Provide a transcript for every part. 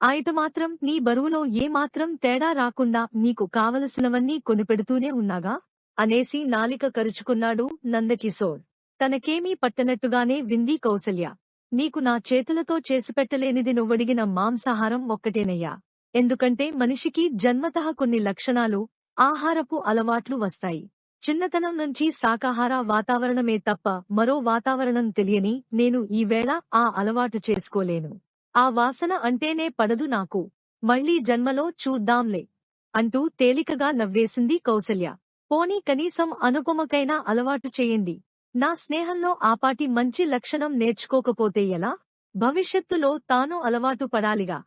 ఆయట మాత్రం నీ బరువులో ఏమాత్రం తేడా రాకుండా నీకు కావలసినవన్నీ కొనిపెడుతూనే ఉన్నాగా? అనేసి నాలిక కరుచుకున్నాడు నందకిశోర్. తనకేమీ పట్టనట్టుగానే వింది కౌసల్య. నీకు నా చేతులతో చేసిపెట్టలేనిది నువ్వడిగిన మాంసాహారం ఒక్కటేనయ్యా. ఎందుకంటే మనిషికి జన్మతః కొన్ని లక్షణాలు ఆహారపు అలవాట్లు వస్తాయి. చిన్నతనం నుంచి శాకాహార వాతావరణమే తప్ప మరో వాతావరణం తెలియని నేను ఈవేళ ఆ అలవాటు చేసుకోలేను. ఆ వాసన అంటేనే పడదు నాకు. మళ్ళీ జన్మలో చూద్దాంలే. అంటూ తేలికగా నవ్వేసింది కౌసల్య. పోనీ కనీసం అనుపమకైనా అలవాటు చేయండి. నా స్నేహంలో ఆపాటి మంచి లక్షణం నేర్చుకోకపోతే ఎలా? భవిష్యత్తులో తాను అలవాటు పడాలిగా.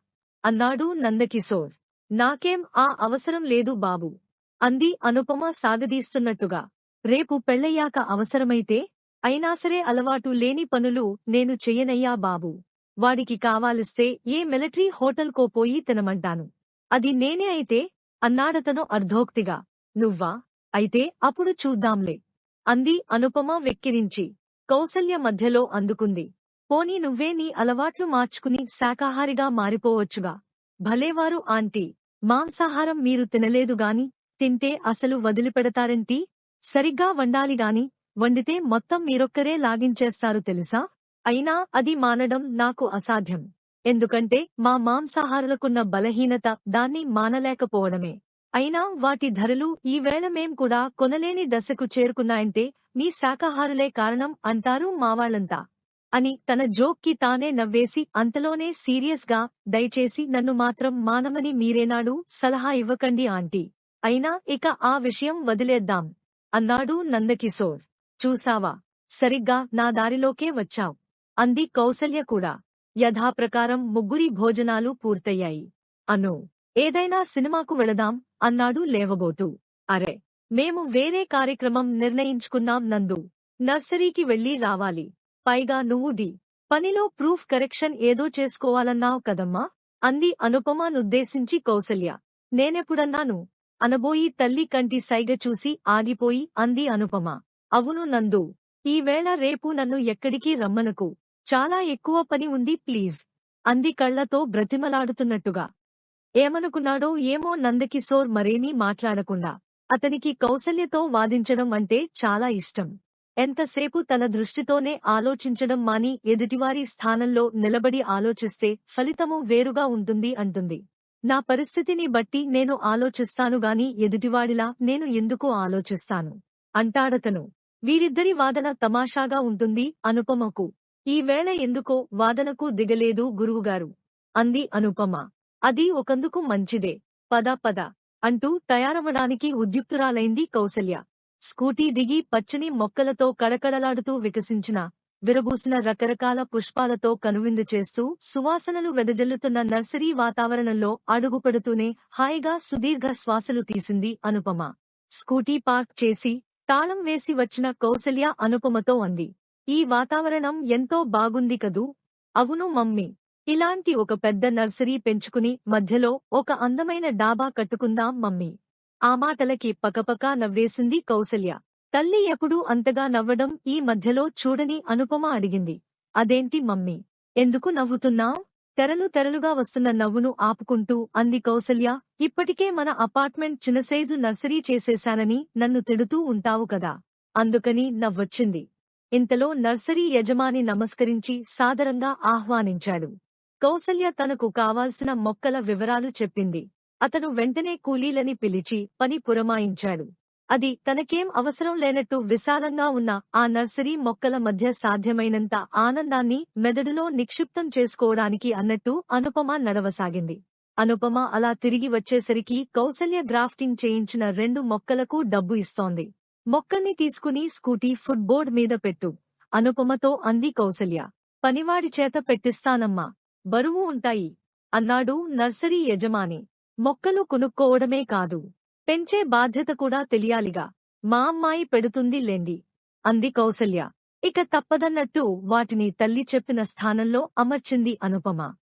అన్నాడు నందకిశోర్ నాకేం ఆ అవసరం లేదు బాబు. అంది అనుపమ సాగదీస్తున్నట్టుగా. రేపు పెళ్ళయ్యాక అవసరమైతే అయినా సరే అలవాటు లేని పనులు నేను చెయ్యనయ్యా బాబు. వాడికి కావాలిస్తే ఏ మిలిటరీ హోటల్కో పోయి తినమంటాను. అది నేనే అయితే అన్నాడతను అర్ధోక్తిగా. నువ్వా? అయితే అప్పుడు చూద్దాంలే. అంది అనుపమ వెక్కిరించి. కౌసల్య మధ్యలో అందుకుంది. పోనీ నువ్వే నీ అలవాట్లు మార్చుకుని శాకాహారిగా మారిపోవచ్చుగా. భలేవారు ఆంటీ. మాంసాహారం మీరు తినలేదుగాని తింటే అసలు వదిలిపెడతారంటీ? సరిగ్గా వండాలిగాని వండితే మొత్తం మీరొక్కరే లాగించేస్తారు తెలుసా? అయినా అది మానడం నాకు అసాధ్యం. ఎందుకంటే మా మాంసాహారులకున్న బలహీనత దాన్ని మానలేకపోవడమే. అయినా వాటి ధరలు ఈవేళ మేం కూడా కొనలేని దశకు చేరుకున్నాయంటే మీ శాకాహారులే కారణం అంటారు మావాళ్ళంతా అని తన జోక్కి తానే నవ్వేసి అంతలోనే సీరియస్గా దయచేసి నన్ను మాత్రం మానమని మీరేనాడు సలహా ఇవ్వకండి ఆంటీ. అయినా ఇక ఆ విషయం వదిలేద్దాం. అన్నాడు నందకిశోర్. చూసావా? సరిగ్గా నా దారిలోకే వచ్చావ్. అంది కౌసల్య కూడా. యథాప్రకారం ముగ్గురి భోజనాలు పూర్తయ్యాయి. అను ఏదైనా సినిమాకు వెళదాం అన్నాడు లేవబోతూ. అరే మేము వేరే కార్యక్రమం నిర్ణయించుకున్నాం నందు. నర్సరీకి వెళ్ళి రావాలి. పైగా నువ్వు డి. పనిలో ప్రూఫ్ కరెక్షన్ ఏదో చేసుకోవాలన్నావు కదమ్మా అంది అనుపమానుద్దేశించి కౌసల్య. నేనెప్పుడన్నాను? అనబోయి తల్లి కంటి సైగ చూసి ఆగిపోయి అంది అనుపమ. అవును నందు ఈవేళ రేపు నన్ను ఎక్కడికి రమ్మనకు. చాలా ఎక్కువ పని ఉంది ప్లీజ్. అంది కళ్ళతో బ్రతిమలాడుతున్నట్టుగా. ఏమనుకున్నాడో ఏమో నందకిశోర్ మరేమీ మాట్లాడకుండా. అతనికి కౌసల్యతో వాదించడం అంటే చాలా ఇష్టం. ఎంతసేపు తన దృష్టితోనే ఆలోచించడం మాని ఎదుటివారి స్థానంలో నిలబడి ఆలోచిస్తే ఫలితము వేరుగా ఉంటుంది అంటుంది. నా పరిస్థితిని బట్టి నేను ఆలోచిస్తానుగాని ఎదుటివాడిలా నేను ఎందుకు ఆలోచిస్తాను? అంటాడతను. వీరిద్దరి వాదన తమాషాగా ఉంటుంది అనుపమకు. ఈవేళ ఎందుకో వాదనకు దిగలేదు గురువుగారు. అంది అనుపమ. అది ఒకందుకు మంచిదే. పద పద. అంటూ తయారవడానికి ఉద్యుక్తురాలైంది కౌసల్య. స్కూటీ దిగి పచ్చని మొక్కలతో కడకడలాడుతూ వికసించిన విరబూసిన రకరకాల పుష్పాలతో కనువిందు చేస్తూ సువాసనలు వెదజల్లుతున్న నర్సరీ వాతావరణంలో అడుగుపెడుతూనే హాయిగా సుదీర్ఘ శ్వాసలు తీసింది అనుపమ. స్కూటీ పార్క్ చేసి తాళం వేసి వచ్చిన కౌసల్య అనుపమతో అంది. ఈ వాతావరణం ఎంతో బాగుంది కదూ? అవును మమ్మీ. ఇలాంటి ఒక పెద్ద నర్సరీ పెంచుకుని మధ్యలో ఒక అందమైన డాబా కట్టుకుందాం మమ్మీ. ఆ మాటలకి పకపకా నవ్వేసింది కౌసల్య. తల్లి ఎప్పుడూ అంతగా నవ్వడం ఈ మధ్యలో చూడని అనుపమ అడిగింది. అదేంటి మమ్మీ? ఎందుకు నవ్వుతున్నావ్? తెరలు తెరలుగా వస్తున్న నవ్వును ఆపుకుంటూ అంది కౌసల్య. ఇప్పటికే మన అపార్ట్మెంట్ చిన్న సైజు నర్సరీ చేసేశానని నన్ను తిడుతూ ఉంటావు కదా? అందుకని నవ్వొచ్చింది. ఇంతలో నర్సరీ యజమాని నమస్కరించి సాదరంగా ఆహ్వానించాడు. కౌసల్య తనకు కావాల్సిన మొక్కల వివరాలు చెప్పింది. అతను వెంటనే కూలీలని పిలిచి పని పురమాయించాడు. అది తనకేం అవసరం లేనట్టు విశాలంగా ఉన్న ఆ నర్సరీ మొక్కల మధ్య సాధ్యమైనంత ఆనందాన్ని మెదడులో నిక్షిప్తం చేసుకోవడానికి అన్నట్టు అనుపమ నడవసాగింది. అనుపమ అలా తిరిగి వచ్చేసరికి కౌసల్య గ్రాఫ్టింగ్ చేయించిన రెండు మొక్కలకు డబ్బు ఇస్తోంది. మొక్కల్ని తీసుకుని స్కూటీ ఫుట్బోర్డ్ మీద పెట్టు. అనుపమతో అంది కౌసల్య. పనివాడి చేత పెట్టిస్తానమ్మా. బరువు ఉంటాయి. అన్నాడు నర్సరీ యజమాని. మొక్కలు కొనుక్కోవడమే కాదు. పెంచే బాధ్యత కూడా తెలియాలిగా. మా అమ్మాయి పెడుతుంది లేండి. అంది కౌసల్య. ఇక తప్పదన్నట్టు వాటిని తల్లి చెప్పిన స్థానంలో అమర్చింది అనుపమ.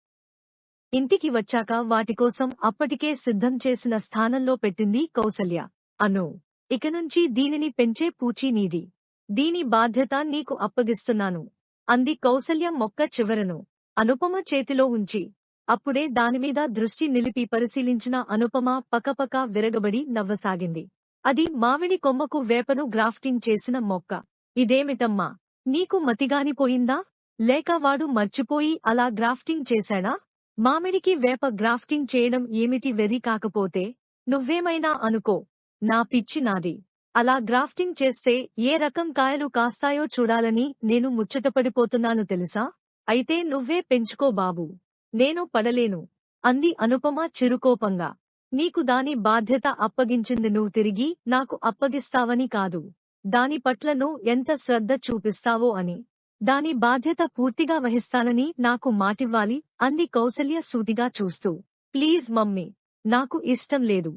ఇంటికి వచ్చాక వాటికోసం అప్పటికే సిద్ధం చేసిన స్థానంలో పెట్టింది కౌసల్య. అను. ఇక నుంచి దీనిని పెంచే పూచీ నీది. దీని బాధ్యత నీకు అప్పగిస్తున్నాను. అంది కౌసల్య మొక్క చివరను. అనుపమ చేతిలో ఉంచి. అప్పుడే దానిమీద దృష్టి నిలిపి పరిశీలించిన అనుపమ పకపక విరగబడి నవ్వసాగింది. అది మామిడి కొమ్మకు వేపను గ్రాఫ్టింగ్ చేసిన మొక్క. ఇదేమిటమ్మా? నీకు మతిగానిపోయిందా? లేక వాడు మర్చిపోయి అలా గ్రాఫ్టింగ్ చేశాడా? మామిడికి వేప గ్రాఫ్టింగ్ చేయడం ఏమిటి వెర్రి కాకపోతే? నువ్వేమైనా అనుకో. నా పిచ్చి నాది. అలా గ్రాఫ్టింగ్ చేస్తే ఏ రకం కాయలు కాస్తాయో చూడాలని నేను ముచ్చటపడిపోతున్నాను తెలుసా? అయితే నువ్వే పెంచుకో బాబూ. నేను పడలేను. అంది అనుపమ చిరుకోపంగా. నీకు దాని బాధ్యత అప్పగించింది నువ్వు తిరిగి నాకు అప్పగిస్తావని కాదు. దాని పట్ల నువ్వు ఎంత శ్రద్ధ చూపిస్తావో అని. దాని బాధ్యత పూర్తిగా వహిస్తానని నాకు మాటివ్వాలి అంది కౌసల్య సూటిగా చూస్తూ. ప్లీజ్ మమ్మీ నాకు ఇష్టం లేదు.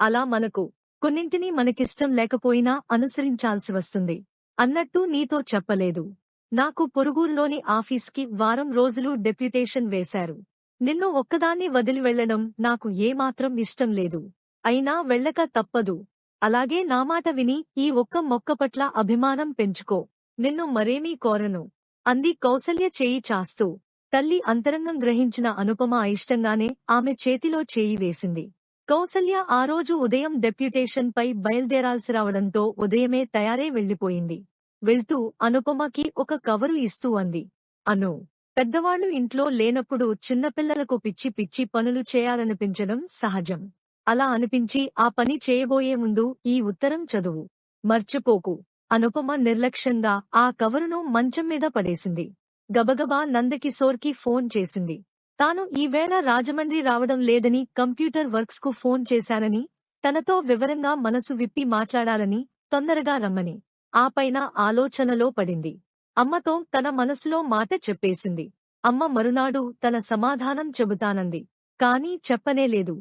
అలా మనకు కొన్నింటినీ మనకిష్టం లేకపోయినా అనుసరించాల్సి వస్తుంది. అన్నట్టు నీతో చెప్పలేదు. నాకు పొరుగురులోని ఆఫీస్కి వారం రోజులు డెప్యుటేషన్ వేశారు. నిన్ను ఒక్కదాన్ని వదిలి వెళ్ళడం నాకు ఏమాత్రం ఇష్టం లేదు. అయినా వెళ్ళక తప్పదు. అలాగే నా మాట విని ఈ ఒక్క మొక్క పట్ల అభిమానం పెంచుకో. నిన్ను మరేమీ కోరను. అంది కౌసల్య చేయి చాస్తూ. తల్లి అంతరంగం గ్రహించిన అనుపమ అయిష్టంగానే ఆమె చేతిలో చేయి వేసింది. కౌసల్య ఆ రోజు ఉదయం డెప్యుటేషన్ పై బయలుదేరాల్సి రావడంతో ఉదయమే తయారై వెళ్ళిపోయింది వెళ్తూ అనుపమకి ఒక కవరు ఇస్తూ అంది. అను పెద్దవాళ్ళు ఇంట్లో లేనప్పుడు చిన్నపిల్లలకు పిచ్చి పిచ్చి పనులు చేయాలనిపించడం సహజం. అలా అనిపించి ఆ పని చేయబోయే ముందు ఈ ఉత్తరం చదువు. మర్చిపోకు. అనుపమ నిర్లక్ష్యంగా ఆ కవరును మంచం మీద పడేసింది. గబగబా నందకిశోర్కి ఫోన్ చేసింది. తాను ఈవేళ రాజమండ్రి రావడం లేదని కంప్యూటర్ వర్క్స్కు ఫోన్ చేశానని తనతో వివరంగా మనసు విప్పి మాట్లాడాలని తొందరగా రమ్మని. ఆ పైన ఆలోచనలో పడింది. అమ్మతో తన మనసులో మాట చెప్పేసింది. అమ్మ మరునాడు తన సమాధానం చెబుతానంది. కానీ చెప్పనేలేదు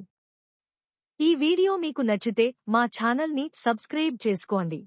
ఈ వీడియో మీకు నచ్చితే మా ఛానల్ని సబ్స్క్రైబ్ చేసుకోండి.